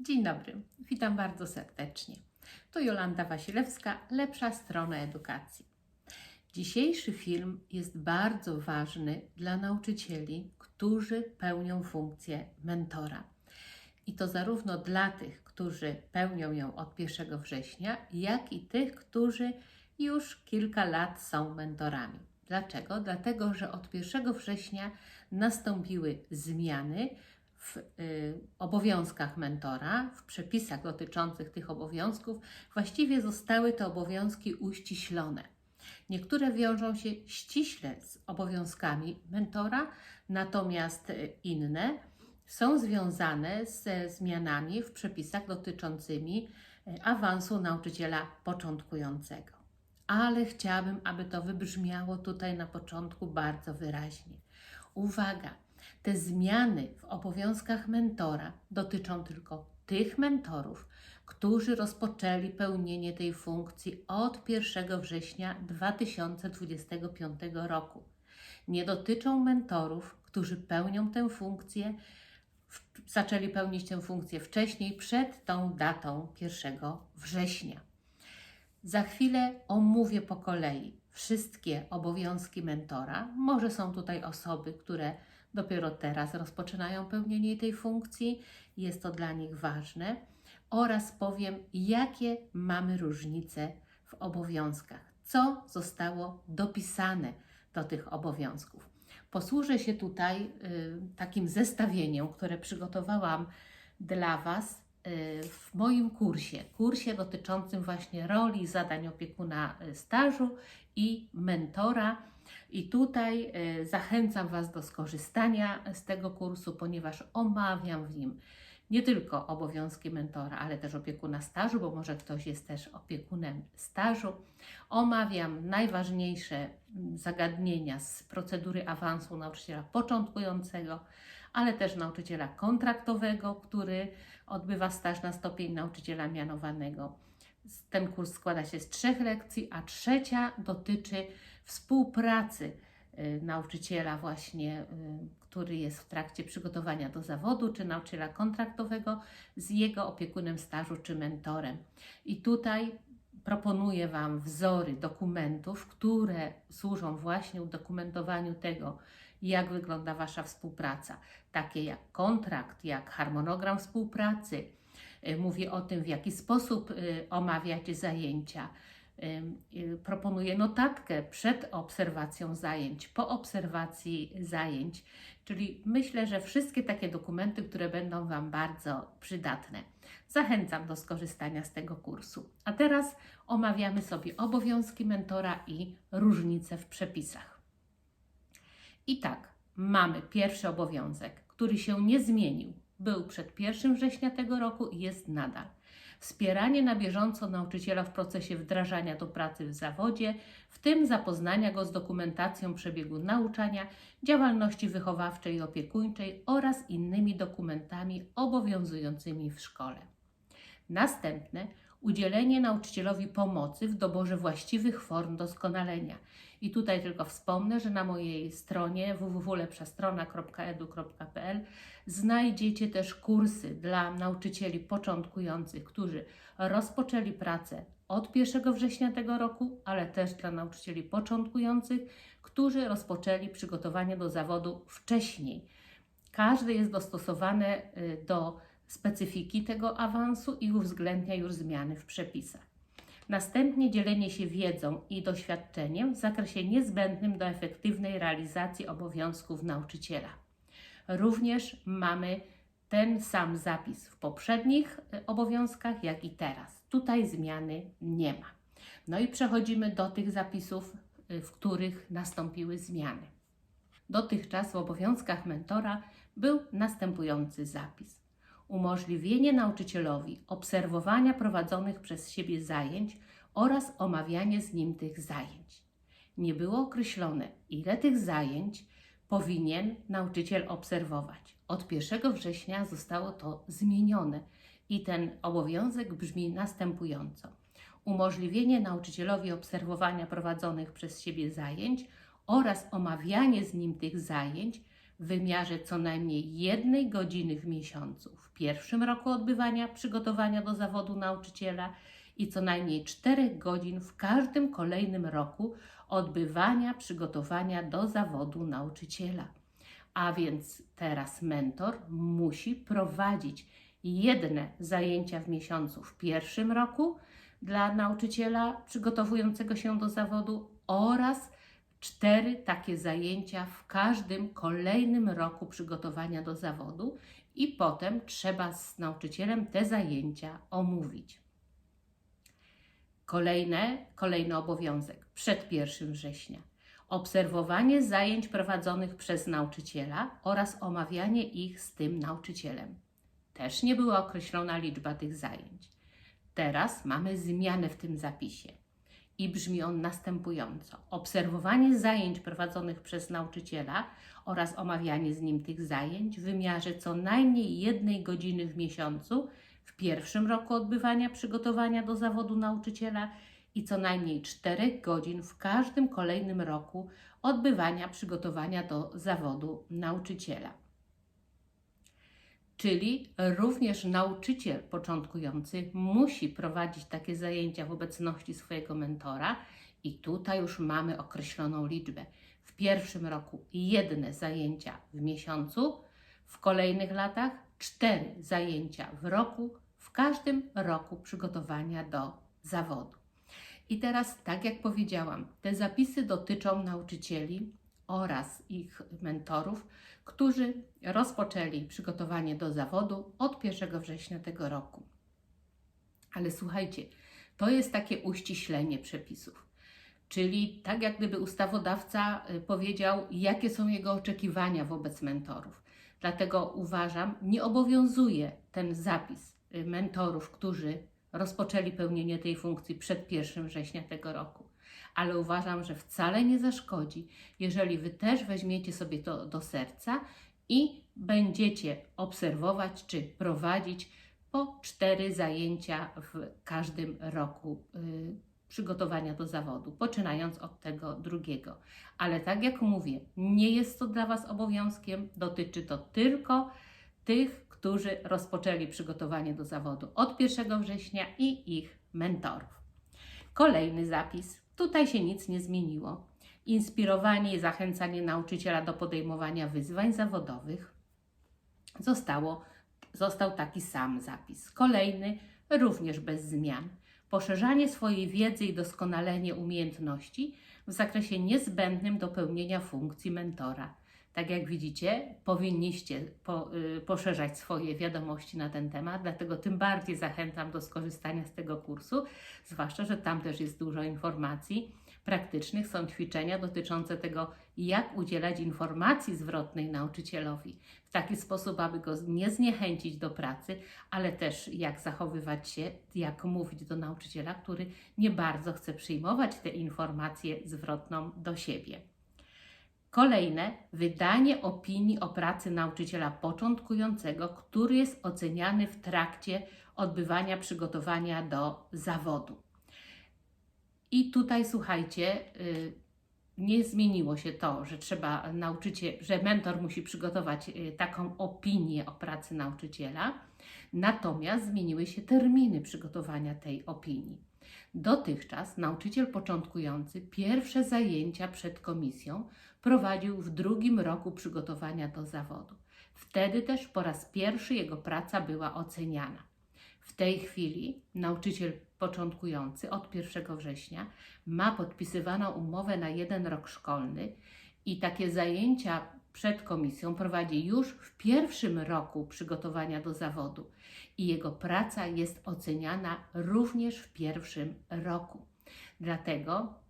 Dzień dobry, witam bardzo serdecznie. Tu Jolanta Wasilewska, lepsza strona edukacji. Dzisiejszy film jest bardzo ważny dla nauczycieli, którzy pełnią funkcję mentora. I to zarówno dla tych, którzy pełnią ją od 1 września, jak i tych, którzy już kilka lat są mentorami. Dlaczego? Dlatego, że od 1 września nastąpiły zmiany w y, obowiązkach mentora, w przepisach dotyczących tych obowiązków. Właściwie zostały te obowiązki uściślone. Niektóre wiążą się ściśle z obowiązkami mentora, natomiast y, inne są związane ze zmianami w przepisach dotyczącymi y, awansu nauczyciela początkującego. Ale chciałabym, aby to wybrzmiało tutaj na początku bardzo wyraźnie. Uwaga! Te zmiany w obowiązkach mentora dotyczą tylko tych mentorów, którzy rozpoczęli pełnienie tej funkcji od 1 września 2025 roku. Nie dotyczą mentorów, którzy pełnią tę funkcję, zaczęli pełnić tę funkcję wcześniej, przed tą datą 1 września. Za chwilę omówię po kolei wszystkie obowiązki mentora. Może są tutaj osoby, które dopiero teraz rozpoczynają pełnienie tej funkcji, jest to dla nich ważne, oraz powiem, jakie mamy różnice w obowiązkach, co zostało dopisane do tych obowiązków. Posłużę się tutaj y, takim zestawieniem, które przygotowałam dla Was y, w moim kursie, kursie dotyczącym właśnie roli zadań opiekuna y, stażu i mentora i tutaj e, zachęcam Was do skorzystania z tego kursu, ponieważ omawiam w nim nie tylko obowiązki mentora, ale też opiekuna stażu, bo może ktoś jest też opiekunem stażu. Omawiam najważniejsze mm, zagadnienia z procedury awansu nauczyciela początkującego, ale też nauczyciela kontraktowego, który odbywa staż na stopień nauczyciela mianowanego. Ten kurs składa się z trzech lekcji, a trzecia dotyczy współpracy y, nauczyciela właśnie, y, który jest w trakcie przygotowania do zawodu, czy nauczyciela kontraktowego z jego opiekunem stażu czy mentorem. I tutaj proponuję Wam wzory dokumentów, które służą właśnie udokumentowaniu tego, jak wygląda Wasza współpraca, takie jak kontrakt, jak harmonogram współpracy. Y, mówię o tym, w jaki sposób omawiacie zajęcia, proponuję notatkę przed obserwacją zajęć, po obserwacji zajęć, czyli myślę, że wszystkie takie dokumenty, które będą Wam bardzo przydatne. Zachęcam do skorzystania z tego kursu. A teraz omawiamy sobie obowiązki mentora i różnice w przepisach. I tak, mamy pierwszy obowiązek, który się nie zmienił. Był przed 1 września tego roku i jest nadal wspieranie na bieżąco nauczyciela w procesie wdrażania do pracy w zawodzie, w tym zapoznania go z dokumentacją przebiegu nauczania, działalności wychowawczej i opiekuńczej oraz innymi dokumentami obowiązującymi w szkole. Następne udzielenie nauczycielowi pomocy w doborze właściwych form doskonalenia. I tutaj tylko wspomnę, że na mojej stronie www.lepszastrona.edu.pl znajdziecie też kursy dla nauczycieli początkujących, którzy rozpoczęli pracę od 1 września tego roku, ale też dla nauczycieli początkujących, którzy rozpoczęli przygotowanie do zawodu wcześniej. Każdy jest dostosowany do specyfiki tego awansu i uwzględnia już zmiany w przepisach. Następnie dzielenie się wiedzą i doświadczeniem w zakresie niezbędnym do efektywnej realizacji obowiązków nauczyciela. Również mamy ten sam zapis w poprzednich e, obowiązkach, jak i teraz. Tutaj zmiany nie ma. No i przechodzimy do tych zapisów, e, w których nastąpiły zmiany. Dotychczas w obowiązkach mentora był następujący zapis umożliwienie nauczycielowi obserwowania prowadzonych przez siebie zajęć oraz omawianie z nim tych zajęć. Nie było określone, ile tych zajęć powinien nauczyciel obserwować. Od 1 września zostało to zmienione i ten obowiązek brzmi następująco: umożliwienie nauczycielowi obserwowania prowadzonych przez siebie zajęć oraz omawianie z nim tych zajęć w wymiarze co najmniej jednej godziny w miesiącu w pierwszym roku odbywania przygotowania do zawodu nauczyciela i co najmniej 4 godzin w każdym kolejnym roku odbywania przygotowania do zawodu nauczyciela. A więc teraz mentor musi prowadzić jedne zajęcia w miesiącu w pierwszym roku dla nauczyciela przygotowującego się do zawodu oraz cztery takie zajęcia w każdym kolejnym roku przygotowania do zawodu i potem trzeba z nauczycielem te zajęcia omówić. Kolejne, kolejny obowiązek przed 1 września. Obserwowanie zajęć prowadzonych przez nauczyciela oraz omawianie ich z tym nauczycielem. Też nie była określona liczba tych zajęć. Teraz mamy zmianę w tym zapisie i brzmi on następująco: obserwowanie zajęć prowadzonych przez nauczyciela oraz omawianie z nim tych zajęć w wymiarze co najmniej jednej godziny w miesiącu w pierwszym roku odbywania przygotowania do zawodu nauczyciela i co najmniej 4 godzin w każdym kolejnym roku odbywania przygotowania do zawodu nauczyciela. Czyli również nauczyciel początkujący musi prowadzić takie zajęcia w obecności swojego mentora, i tutaj już mamy określoną liczbę. W pierwszym roku jedne zajęcia w miesiącu, w kolejnych latach cztery zajęcia w roku, w każdym roku przygotowania do zawodu. I teraz, tak jak powiedziałam, te zapisy dotyczą nauczycieli oraz ich mentorów, którzy rozpoczęli przygotowanie do zawodu od 1 września tego roku. Ale słuchajcie, to jest takie uściślenie przepisów. Czyli tak jak gdyby ustawodawca y, powiedział, jakie są jego oczekiwania wobec mentorów. Dlatego uważam, nie obowiązuje ten zapis y, mentorów, którzy rozpoczęli pełnienie tej funkcji przed 1 września tego roku. Ale uważam, że wcale nie zaszkodzi, jeżeli Wy też weźmiecie sobie to do serca i będziecie obserwować czy prowadzić po cztery zajęcia w każdym roku y, przygotowania do zawodu, poczynając od tego drugiego. Ale tak jak mówię, nie jest to dla Was obowiązkiem, dotyczy to tylko tych, którzy rozpoczęli przygotowanie do zawodu od 1 września i ich mentorów. Kolejny zapis. Tutaj się nic nie zmieniło. Inspirowanie i zachęcanie nauczyciela do podejmowania wyzwań zawodowych zostało, został taki sam zapis. Kolejny, również bez zmian. Poszerzanie swojej wiedzy i doskonalenie umiejętności w zakresie niezbędnym do pełnienia funkcji mentora tak jak widzicie, powinniście po, y, poszerzać swoje wiadomości na ten temat, dlatego tym bardziej zachęcam do skorzystania z tego kursu, zwłaszcza, że tam też jest dużo informacji praktycznych, są ćwiczenia dotyczące tego, jak udzielać informacji zwrotnej nauczycielowi w taki sposób, aby go nie zniechęcić do pracy, ale też jak zachowywać się, jak mówić do nauczyciela, który nie bardzo chce przyjmować tę informację zwrotną do siebie. Kolejne, wydanie opinii o pracy nauczyciela początkującego, który jest oceniany w trakcie odbywania przygotowania do zawodu. I tutaj słuchajcie, y, nie zmieniło się to, że trzeba nauczyciel, że mentor musi przygotować y, taką opinię o pracy nauczyciela, natomiast zmieniły się terminy przygotowania tej opinii. Dotychczas nauczyciel początkujący pierwsze zajęcia przed komisją prowadził w drugim roku przygotowania do zawodu. Wtedy też po raz pierwszy jego praca była oceniana. W tej chwili nauczyciel początkujący od 1 września ma podpisywaną umowę na jeden rok szkolny i takie zajęcia przed komisją prowadzi już w pierwszym roku przygotowania do zawodu i jego praca jest oceniana również w pierwszym roku. Dlatego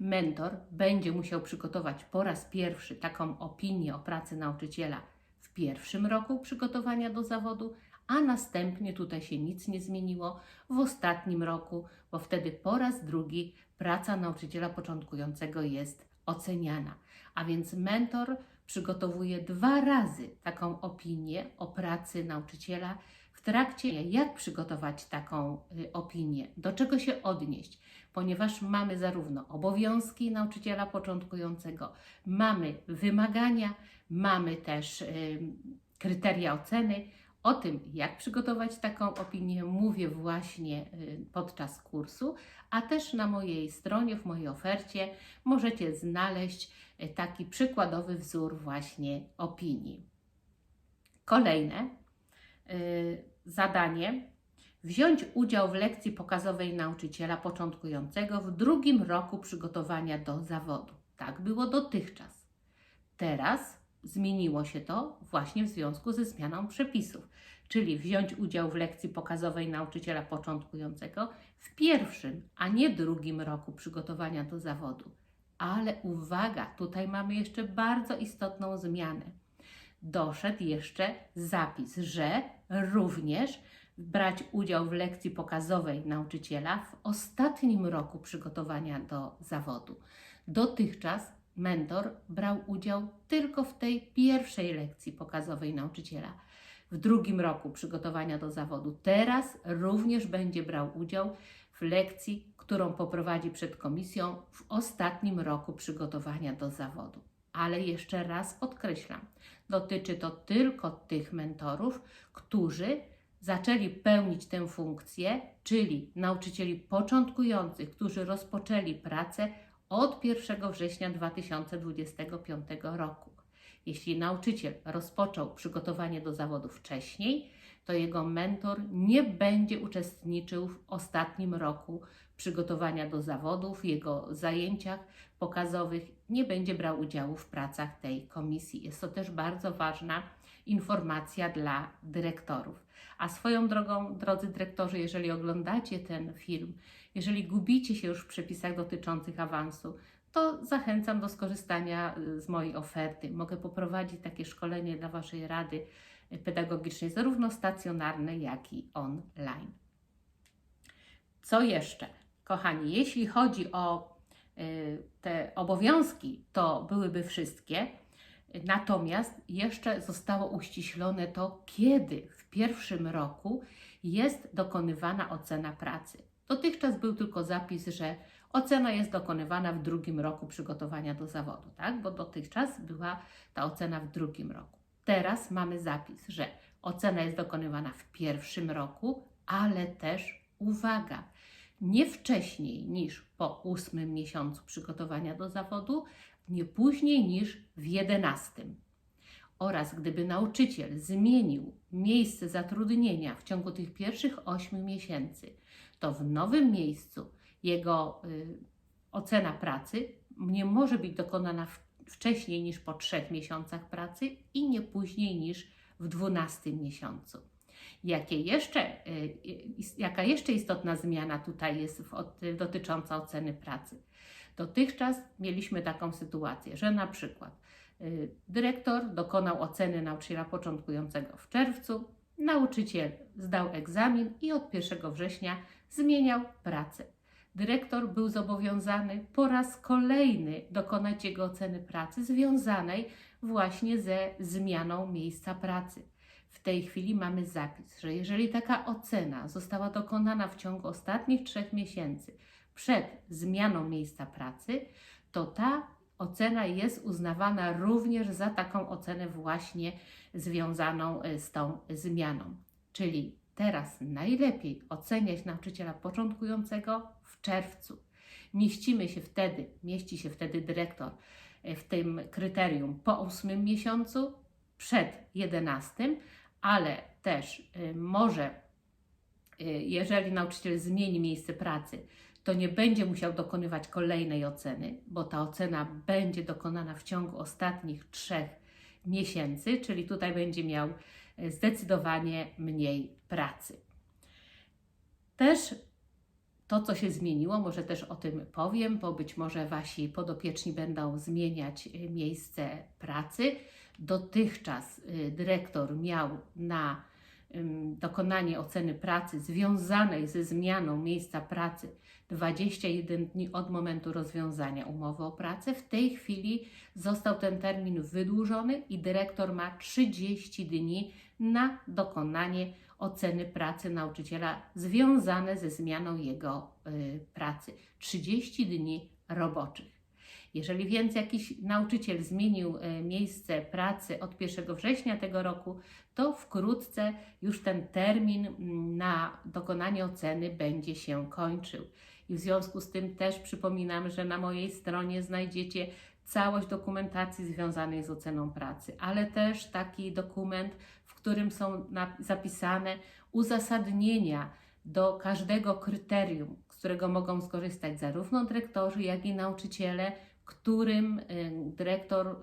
mentor będzie musiał przygotować po raz pierwszy taką opinię o pracy nauczyciela w pierwszym roku przygotowania do zawodu, a następnie tutaj się nic nie zmieniło w ostatnim roku, bo wtedy po raz drugi praca nauczyciela początkującego jest oceniana. A więc mentor przygotowuje dwa razy taką opinię o pracy nauczyciela w trakcie, jak przygotować taką y, opinię, do czego się odnieść, ponieważ mamy zarówno obowiązki nauczyciela początkującego, mamy wymagania, Mamy też ym, kryteria oceny. O tym, jak przygotować taką opinię, mówię właśnie y, podczas kursu, a też na mojej stronie, w mojej ofercie możecie znaleźć y, taki przykładowy wzór właśnie opinii. Kolejne y, zadanie. Wziąć udział w lekcji pokazowej nauczyciela początkującego w drugim roku przygotowania do zawodu. Tak było dotychczas. Teraz zmieniło się to właśnie w związku ze zmianą przepisów, czyli wziąć udział w lekcji pokazowej nauczyciela początkującego w pierwszym, a nie drugim roku przygotowania do zawodu. Ale uwaga, tutaj mamy jeszcze bardzo istotną zmianę. Doszedł jeszcze zapis, że również brać udział w lekcji pokazowej nauczyciela w ostatnim roku przygotowania do zawodu. Dotychczas mentor brał udział tylko w tej pierwszej lekcji pokazowej nauczyciela. W drugim roku przygotowania do zawodu. Teraz również będzie brał udział w lekcji, którą poprowadzi przed komisją w ostatnim roku przygotowania do zawodu. Ale jeszcze raz podkreślam, dotyczy to tylko tych mentorów, którzy zaczęli pełnić tę funkcję, czyli nauczycieli początkujących, którzy rozpoczęli pracę od 1 września 2025 roku. Jeśli nauczyciel rozpoczął przygotowanie do zawodu wcześniej, to jego mentor nie będzie uczestniczył w ostatnim roku przygotowania do zawodu, w jego zajęciach pokazowych, nie będzie brał udziału w pracach tej komisji. Jest to też bardzo ważna informacja dla dyrektorów. A swoją drogą, drodzy dyrektorzy, jeżeli oglądacie ten film, jeżeli gubicie się już w przepisach dotyczących awansu, to zachęcam do skorzystania y, z mojej oferty. Mogę poprowadzić takie szkolenie dla Waszej Rady Pedagogicznej, zarówno stacjonarnej, jak i online. Co jeszcze? Kochani, jeśli chodzi o y, te obowiązki, to byłyby wszystkie. Natomiast jeszcze zostało uściślone to, kiedy pierwszym roku jest dokonywana ocena pracy. Dotychczas był tylko zapis, że ocena jest dokonywana w drugim roku przygotowania do zawodu, tak? Bo dotychczas była ta ocena w drugim roku. Teraz mamy zapis, że ocena jest dokonywana w pierwszym roku, ale też uwaga, nie wcześniej niż po ósmym miesiącu przygotowania do zawodu, nie później niż w jedenastym. Oraz gdyby nauczyciel zmienił miejsce zatrudnienia w ciągu tych pierwszych ośmiu miesięcy, to w nowym miejscu jego y, ocena pracy nie może być dokonana w, wcześniej niż po trzech miesiącach pracy i nie później niż w dwunastym miesiącu. Jakie jeszcze, y, y, jaka jeszcze istotna zmiana tutaj jest w, od, dotycząca oceny pracy? Dotychczas mieliśmy taką sytuację, że na przykład y, dyrektor dokonał oceny nauczyciela początkującego w czerwcu, nauczyciel zdał egzamin i od 1 września zmieniał pracę. Dyrektor był zobowiązany po raz kolejny dokonać jego oceny pracy związanej właśnie ze zmianą miejsca pracy. W tej chwili mamy zapis, że jeżeli taka ocena została dokonana w ciągu ostatnich trzech miesięcy przed zmianą miejsca pracy, to ta ocena jest uznawana również za taką ocenę właśnie związaną e, z tą zmianą. Czyli teraz najlepiej oceniać nauczyciela początkującego w czerwcu. Mieścimy się wtedy, mieści się wtedy dyrektor e, w tym kryterium po ósmym miesiącu, przed jedenastym, ale też y, może, y, jeżeli nauczyciel zmieni miejsce pracy, to nie będzie musiał dokonywać kolejnej oceny, bo ta ocena będzie dokonana w ciągu ostatnich trzech miesięcy, czyli tutaj będzie miał y, zdecydowanie mniej pracy. Też to, co się zmieniło, może też o tym powiem, bo być może Wasi podopieczni będą zmieniać miejsce pracy. Dotychczas dyrektor miał na dokonanie oceny pracy związanej ze zmianą miejsca pracy 21 dni od momentu rozwiązania umowy o pracę. W tej chwili został ten termin wydłużony i dyrektor ma 30 dni na dokonanie oceny pracy nauczyciela związane ze zmianą jego y, pracy. 30 dni roboczych. Jeżeli więc jakiś nauczyciel zmienił e, miejsce pracy od 1 września tego roku, to wkrótce już ten termin na dokonanie oceny będzie się kończył. I w związku z tym też przypominam, że na mojej stronie znajdziecie całość dokumentacji związanej z oceną pracy, ale też taki dokument, w którym są zapisane uzasadnienia do każdego kryterium, z którego mogą skorzystać zarówno dyrektorzy, jak i nauczyciele, którym y, dyrektor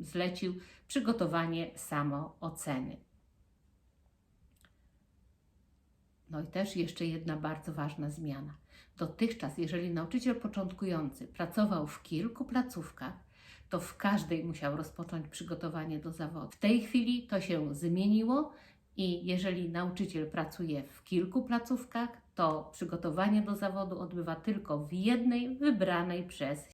zlecił przygotowanie samooceny. No i też jeszcze jedna bardzo ważna zmiana. Dotychczas, jeżeli nauczyciel początkujący pracował w kilku placówkach, to w każdej musiał rozpocząć przygotowanie do zawodu. W tej chwili to się zmieniło i jeżeli nauczyciel pracuje w kilku placówkach, to przygotowanie do zawodu odbywa tylko w jednej wybranej przez